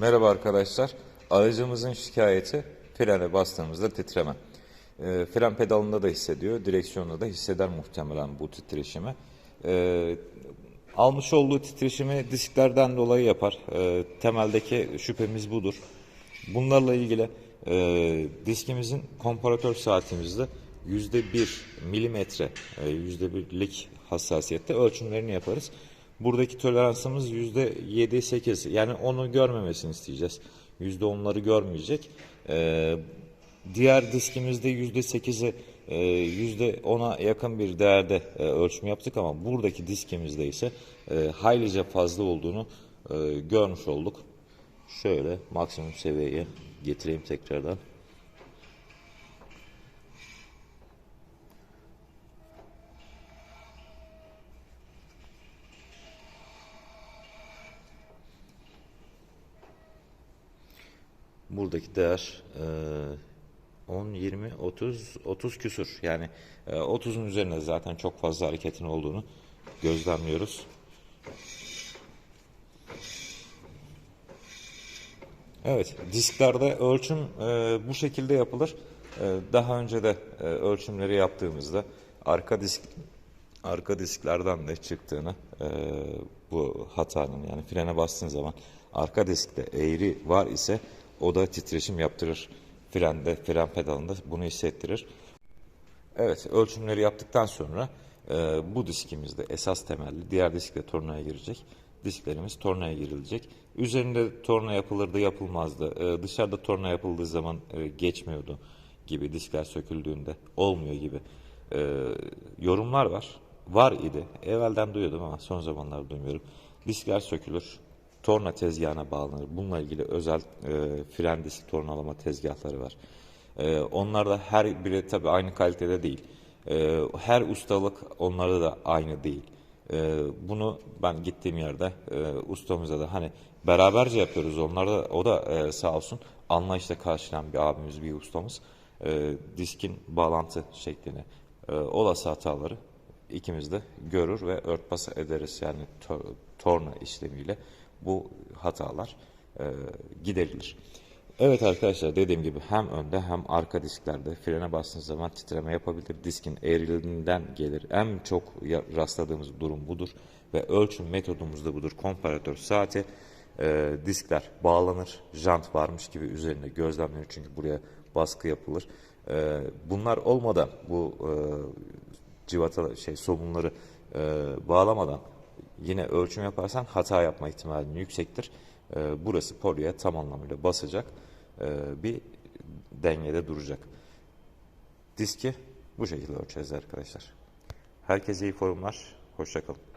Merhaba arkadaşlar. Aracımızın şikayeti frene bastığımızda titreme. E, fren pedalında da hissediyor, direksiyonda da hisseder muhtemelen bu titreşimi. E, almış olduğu titreşimi disklerden dolayı yapar. E, temeldeki şüphemiz budur. Bunlarla ilgili e, diskimizin komparatör saatimizde %1 milimetre, e, %1'lik hassasiyette ölçümlerini yaparız. Buradaki toleransımız %7-8 yani onu görmemesini isteyeceğiz. %10'ları görmeyecek. E, diğer diskimizde %8'e e, %10'a yakın bir değerde e, ölçüm yaptık ama buradaki diskimizde ise e, haylice fazla olduğunu e, görmüş olduk. Şöyle maksimum seviyeye getireyim tekrardan. Buradaki değer e, 10, 20, 30, 30 küsur. Yani e, 30'un üzerinde zaten çok fazla hareketin olduğunu gözlemliyoruz. Evet, disklerde ölçüm e, bu şekilde yapılır. E, daha önce de e, ölçümleri yaptığımızda arka disk arka disklerden de çıktığını e, bu hatanın yani frene bastığın zaman arka diskte eğri var ise o da titreşim yaptırır. Frende, fren pedalında bunu hissettirir. Evet, ölçümleri yaptıktan sonra e, bu diskimizde esas temelli, diğer disk de tornaya girecek. Disklerimiz tornaya girilecek. Üzerinde torna yapılırdı, yapılmazdı. E, dışarıda torna yapıldığı zaman e, geçmiyordu gibi, diskler söküldüğünde olmuyor gibi e, yorumlar var. Var idi. Evvelden duyuyordum ama son zamanlarda duymuyorum. Diskler sökülür, torna tezgahına bağlanır. Bununla ilgili özel e, fren disk tornalama tezgahları var. E, onlar da her biri tabii aynı kalitede değil. E, her ustalık onlarda da aynı değil. E, bunu ben gittiğim yerde e, ustamıza da hani beraberce yapıyoruz. Onlar da o da e, sağ olsun anlayışla karşılayan bir abimiz, bir ustamız. E, diskin bağlantı şeklini, e, olası hataları ikimiz de görür ve örtbas ederiz yani to- torna işlemiyle bu hatalar e, giderilir. Evet arkadaşlar dediğim gibi hem önde hem arka disklerde frene bastığınız zaman titreme yapabilir. Diskin eğriliğinden gelir. En çok rastladığımız durum budur ve ölçüm metodumuz da budur. Komparatör saati e, diskler bağlanır. Jant varmış gibi üzerinde gözlemlenir çünkü buraya baskı yapılır. E, bunlar olmadan bu e, civata şey somunları e, bağlamadan yine ölçüm yaparsan hata yapma ihtimalin yüksektir. E, burası polyoya tam anlamıyla basacak e, bir dengede duracak. Diski bu şekilde ölçeceğiz arkadaşlar. Herkese iyi forumlar. Hoşçakalın.